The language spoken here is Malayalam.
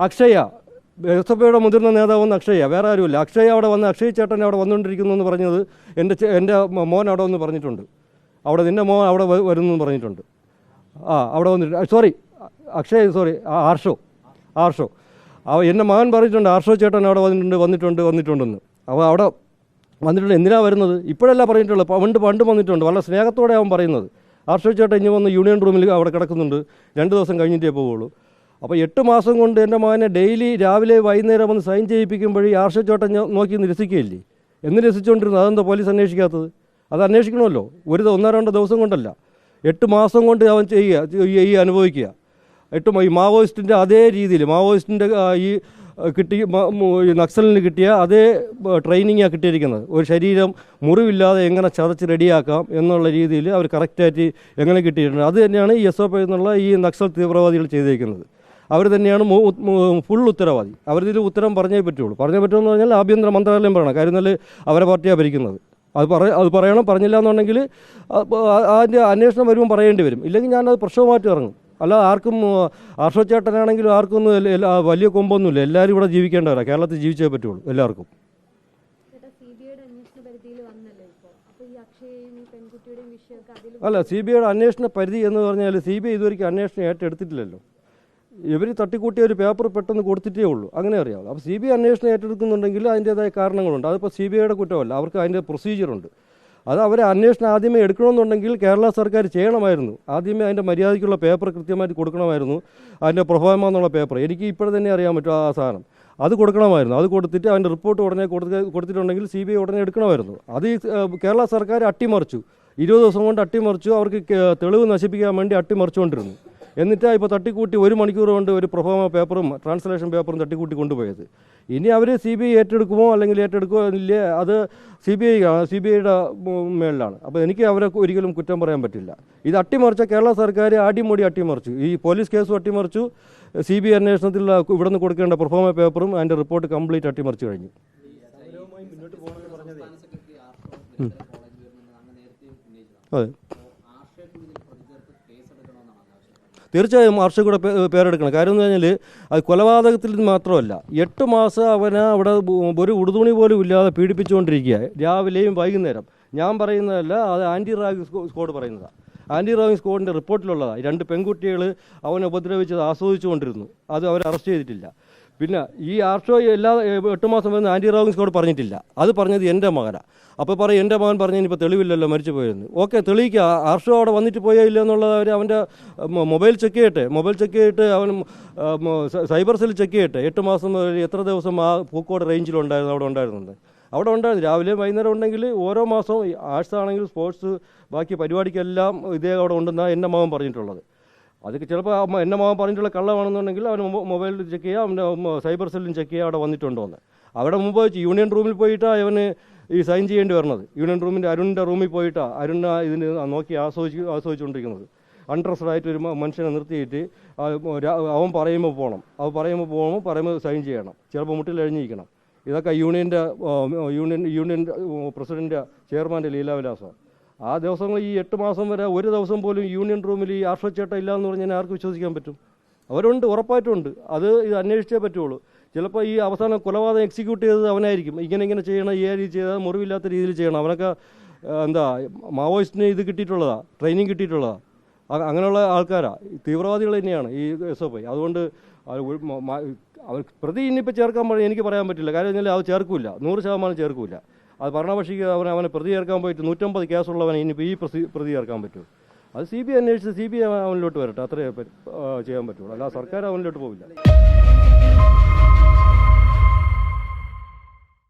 അക്ഷയ. എസ് മുതിർന്ന നേതാവെന്ന് അക്ഷയ. വേറെ ആരുമില്ല. അക്ഷയ അവിടെ വന്ന് അക്ഷയ് ചേട്ടൻ അവിടെ വന്നുകൊണ്ടിരിക്കുന്നു എന്ന് പറഞ്ഞത് എന്റെ എന്റെ മോൻ അവിടെ വന്ന് പറഞ്ഞിട്ടുണ്ട്. അവിടെ നിന്റെ മോൻ അവിടെ വരുന്നു പറഞ്ഞിട്ടുണ്ട്. ആ അവിടെ വന്നിട്ട് സോറി അക്ഷയ് സോറി ആർഷോ. ആർഷോ. എന്റെ മകൻ പറഞ്ഞിട്ടുണ്ട് ആർഷോ ചേട്ടൻ അവിടെ വന്നിട്ടുണ്ട് വന്നിട്ടുണ്ട് വന്നിട്ടുണ്ടെന്ന്. അപ്പോൾ അവിടെ വന്നിട്ടുണ്ട്. എന്തിനാണ് വരുന്നത്? ഇപ്പോഴല്ല പറഞ്ഞിട്ടുള്ളത്. പണ്ട് പണ്ട് വന്നിട്ടുണ്ട്. വളരെ സ്നേഹത്തോടെ അവൻ പറയുന്നത്. ആർഷോ ചേട്ടൻ ഇനി വന്ന് യൂണിയൻ റൂമിൽ അവിടെ കിടക്കുന്നുണ്ട്. രണ്ട് ദിവസം കഴിഞ്ഞിട്ടേ പോവുള്ളൂ. അപ്പോൾ എട്ട് മാസം കൊണ്ട് എന്റെ മകനെ ഡെയിലി രാവിലെ വൈകുന്നേരം വന്ന് സൈൻ ചെയ്യിപ്പിക്കുമ്പോഴേ ഈ ആർഷോ ചേട്ടൻ ഞാൻ നോക്കി നിരസിക്കുകയില്ലേ എന്ന് രസിച്ചുകൊണ്ടിരുന്നു. അതെന്താ പോലീസ് അന്വേഷിക്കാത്തത്? അത് അന്വേഷിക്കണമല്ലോ. ഒരു ഒന്നോ രണ്ടോ ദിവസം കൊണ്ടല്ല. എട്ട് മാസം കൊണ്ട് അവൻ ചെയ്യുക ഈ- അനുഭവിക്കുക. എട്ട് ഈ മാവോയിസ്റ്റിന്റെ അതേ രീതിയിൽ മാവോയിസ്റ്റിന്റെ ഈ കിട്ടി നക്സലിന് കിട്ടിയ അതേ ട്രെയിനിങ്ങാണ് കിട്ടിയിരിക്കുന്നത്. ഒരു ശരീരം മുറിവില്ലാതെ എങ്ങനെ ചതച്ച് റെഡിയാക്കാം എന്നുള്ള രീതിയിൽ അവർ കറക്റ്റായിട്ട് എങ്ങനെ കിട്ടിയിട്ടുണ്ട്. അത് തന്നെയാണ് ഈ എസ് ഒ പി എന്നുള്ള ഈ നക്സൽ തീവ്രവാദികൾ ചെയ്തിരിക്കുന്നത് അവർ തന്നെയാണ് ഫുൾ ഉത്തരവാദി. അവരിതിൽ ഉത്തരം പറഞ്ഞേ പറ്റുള്ളൂ. പറഞ്ഞേ പറ്റുമെന്ന് പറഞ്ഞാൽ ആഭ്യന്തര മന്ത്രാലയം പറയണം. കാര്യം നല്ല അവരെ പാർട്ടിയാണ് ഭരിക്കുന്നത്. അത് പറ അത് പറയണം. പറഞ്ഞില്ല എന്നുണ്ടെങ്കിൽ അതിന്റെ അന്വേഷണം വരുമ്പോൾ പറയേണ്ടി വരും. ഇല്ലെങ്കിൽ ഞാനത് പ്രശ്നമായിട്ട് ഇറങ്ങും. അല്ല ആർക്കും ആർഷോ ചേട്ടനാണെങ്കിലും ആർക്കും ഒന്നും വലിയ കൊമ്പൊന്നുമില്ല. എല്ലാവരും ഇവിടെ ജീവിക്കേണ്ടവരാണ് കേരളത്തിൽ ജീവിച്ചേ പറ്റുള്ളൂ എല്ലാവർക്കും. അല്ല സി ബി ഐയുടെ അന്വേഷണ പരിധി എന്ന് പറഞ്ഞാൽ സി ബി ഐ ഇതുവരെ അന്വേഷണം ഏറ്റെടുത്തിട്ടില്ലല്ലോ. ഇവർ തട്ടിക്കൂട്ടിയ ഒരു പേപ്പർ പെട്ടെന്ന് കൊടുത്തിട്ടേ ഉള്ളൂ. അങ്ങനെ അറിയാവുള്ളൂ അപ്പോൾ സി ബി ഐ അന്വേഷണം ഏറ്റെടുക്കുന്നുണ്ടെങ്കിൽ അതിന്റേതായ കാരണങ്ങളുണ്ട്. അതിപ്പോൾ സി ബി ഐയുടെ കുറ്റമല്ല. അവർക്ക് അതിന്റെ പ്രൊസീജിയറുണ്ട്. അത് അവരെ അന്വേഷണം ആദ്യമേ എടുക്കണമെന്നുണ്ടെങ്കിൽ കേരള സർക്കാർ ചെയ്യണമായിരുന്നു. ആദ്യമേ അതിന്റെ മര്യാദയ്ക്കുള്ള പേപ്പർ കൃത്യമായിട്ട് കൊടുക്കണമായിരുന്നു. അതിന്റെ പ്രൊഫോമ എന്നുള്ള പേപ്പർ. എനിക്ക് ഇപ്പോഴും തന്നെ അറിയാൻ പറ്റും ആ സാധനം. അത് കൊടുക്കണമായിരുന്നു. അത് കൊടുത്തിട്ട് അതിന്റെ റിപ്പോർട്ട് ഉടനെ കൊടുത്ത് കൊടുത്തിട്ടുണ്ടെങ്കിൽ സി ബി ഐ ഉടനെ എടുക്കണമായിരുന്നു. അത് കേരള സർക്കാർ അട്ടിമറിച്ചു. ഇരുപത് ദിവസം കൊണ്ട് അട്ടിമറിച്ചു. അവർക്ക് തെളിവ് നശിപ്പിക്കാൻ വേണ്ടി അട്ടിമറിച്ചുകൊണ്ടിരുന്നു. എന്നിട്ടാണ് ഇപ്പോൾ തട്ടിക്കൂട്ടി ഒരു മണിക്കൂർ കൊണ്ട് ഒരു പ്രൊഫോമ പേപ്പറും ട്രാൻസ്ലേഷൻ പേപ്പറും തട്ടിക്കൂട്ടി കൊണ്ടുപോയത്. ഇനി അവർ സി ബി ഐ ഏറ്റെടുക്കുമോ അല്ലെങ്കിൽ ഏറ്റെടുക്കുമോ ഇല്ല അത് C B I C B ഐയുടെ മേളിലാണ്. അപ്പോൾ എനിക്ക് അവരെ ഒരിക്കലും കുറ്റം പറയാൻ പറ്റില്ല. ഇത് അട്ടിമറിച്ച കേരള സർക്കാർ അടിമുടി അട്ടിമറിച്ചു. ഈ പോലീസ് കേസും അട്ടിമറിച്ചു. സി ബി ഐ അന്വേഷണത്തിൽ ഇവിടെ നിന്ന് കൊടുക്കേണ്ട പ്രൊഫോമ പേപ്പറും അതിന്റെ റിപ്പോർട്ട് കംപ്ലീറ്റ് അട്ടിമറിച്ചു കഴിഞ്ഞു. അതെ. തീർച്ചയായും ആർഷ കൂടെ പേരെടുക്കണം. കാര്യം എന്ന് പറഞ്ഞാൽ അത് കൊലപാതകത്തിൽ മാത്രമല്ല എട്ട് മാസം അവനെ അവിടെ ഒരു ഉടുതുണി പോലും ഇല്ലാതെ പീഡിപ്പിച്ചുകൊണ്ടിരിക്കുക. രാവിലെയും വൈകുന്നേരം. ഞാൻ പറയുന്നതല്ല അത് ആന്റി റാഗ് സ്കോഡ് പറയുന്നതാണ് ആന്റി റോവിങ് സ്കോഡിന്റെ റിപ്പോർട്ടിലുള്ളതാണ് രണ്ട് പെൺകുട്ടികൾ അവനെ ഉപദ്രവിച്ചത് ആസ്വദിച്ചുകൊണ്ടിരുന്നു. അത് അവർ അറസ്റ്റ് ചെയ്തിട്ടില്ല. പിന്നെ ഈ ആർഷോ എല്ലാ എട്ട് മാസം വരുന്ന ആന്റി റോഗിൻസിനോട് പറഞ്ഞിട്ടില്ല. അത് പറഞ്ഞത് എന്റെ മകനാണ് അപ്പോൾ പറയും എന്റെ മകൻ പറഞ്ഞു ഇനിയിപ്പോൾ തെളിവില്ലല്ലോ മരിച്ചു പോയെന്ന്. ഓക്കെ തെളിയിക്കുക ആർഷോ അവിടെ വന്നിട്ട് പോയോ ഇല്ല എന്നുള്ളത് അവർ അവന്റെ മൊബൈൽ ചെക്ക് ചെയ്യട്ടെ. മൊബൈൽ ചെക്ക് ചെയ്തിട്ട് അവൻ സൈബർ സെൽ ചെക്ക് ചെയ്യട്ടെ. എട്ട് മാസം എത്ര ദിവസം ആ പൂക്കോട് റേഞ്ചിലുണ്ടായിരുന്നു അവിടെ ഉണ്ടായിരുന്നുണ്ട് അവിടെ ഉണ്ടായിരുന്നു. രാവിലെയും വൈകുന്നേരം ഉണ്ടെങ്കിൽ ഓരോ മാസവും ആർട്സ് ആണെങ്കിൽ സ്പോർട്സ് ബാക്കി പരിപാടിക്കെല്ലാം ഇതേ അവിടെ ഉണ്ടെന്നാണ് എന്റെ മകൻ പറഞ്ഞിട്ടുള്ളത്. അതൊക്കെ ചിലപ്പോൾ അമ്മ മ- എന്റെ മകൻ പറഞ്ഞിട്ടുള്ള കള്ളമാണെന്നുണ്ടെങ്കിൽ അവൻ മൊബൈലിൽ ചെക്ക് ചെയ്യുക അവന്റെ സൈബർ സെല്ലും ചെക്ക് ചെയ്യുക അവിടെ വന്നിട്ടുണ്ടോ എന്ന്. അവിടെ മുമ്പ് യൂണിയൻ റൂമിൽ പോയിട്ടാണ് അവന് ഈ സൈൻ ചെയ്യേണ്ടി വരുന്നത് യൂണിയൻ റൂമിന്റെ അരുണിന്റെ റൂമിൽ പോയിട്ടാണ് അരുൺ ഇതിന് നോക്കി ആസ്വദിച്ച് ആസ്വദിച്ചുകൊണ്ടിരിക്കുന്നത്. അൺട്രസ്റ്റഡ് ആയിട്ട് ഒരു മനുഷ്യനെ നിർത്തിയിട്ട് അവൻ പറയുമ്പോൾ പോകണം അവൻ പറയുമ്പോൾ പോകണം പറയുമ്പോൾ സൈൻ ചെയ്യണം. ചിലപ്പോൾ മുട്ടിൽ എഴിഞ്ഞിരിക്കണം. ഇതൊക്കെ യൂണിയന്റെ യൂണിയൻ യൂണിയൻ പ്രസിഡന്റ് ചെയർമാന്റെ ലീലാവിലാസമാണ് ആ ദിവസങ്ങൾ ഈ എട്ട് മാസം വരെ ഒരു ദിവസം പോലും യൂണിയൻ റൂമിൽ ഈ ആർഷച്ചേട്ട ഇല്ല എന്ന് പറഞ്ഞാൽ ആർക്ക് വിശ്വസിക്കാൻ പറ്റും. അവരുണ്ട് ഉറപ്പായിട്ടുണ്ട് അത് ഇത് അന്വേഷിച്ചേ പറ്റുള്ളൂ. ചിലപ്പോൾ ഈ അവസാനം കൊലപാതകം എക്സിക്യൂട്ട് ചെയ്തത് അവനായിരിക്കും. ഇങ്ങനെ ഇങ്ങനെ ചെയ്യണം ഈ രീതി ചെയ്താൽ മുറിവില്ലാത്ത രീതിയിൽ ചെയ്യണം. അവനൊക്കെ എന്താ മാവോയിസ്റ്റിന് ഇത് കിട്ടിയിട്ടുള്ളതാണ് ട്രെയിനിങ് കിട്ടിയിട്ടുള്ളതാണ് അങ്ങനെയുള്ള ആൾക്കാരാണ് തീവ്രവാദികൾ തന്നെയാണ് ഈ എസ് എഫ് ഐ അതുകൊണ്ട് പ്രതി ഇനിയിപ്പോൾ ചേർക്കാൻ എനിക്ക് പറയാൻ പറ്റില്ല. കാര്യം വെച്ചാൽ അത് ചേർക്കില്ല നൂറ് ശതമാനം ചേർക്കില്ല അത് ഭരണപക്ഷിക്ക് അവനെ അവനെ പ്രതി ചേർക്കാൻ പോയിട്ട് നൂറ്റമ്പത് കേസുള്ളവനെ ഇനിയിപ്പോൾ ഈ പ്രതി ചേർക്കാൻ പറ്റുമോ അത് സി ബി ഐ അന്വേഷിച്ച് സി ബി ഐ അവനിലോട്ട് വരട്ടെ. അത്രേ ചെയ്യാൻ പറ്റുള്ളൂ. അല്ല സർക്കാർ അവനിലോട്ട് പോവില്ല.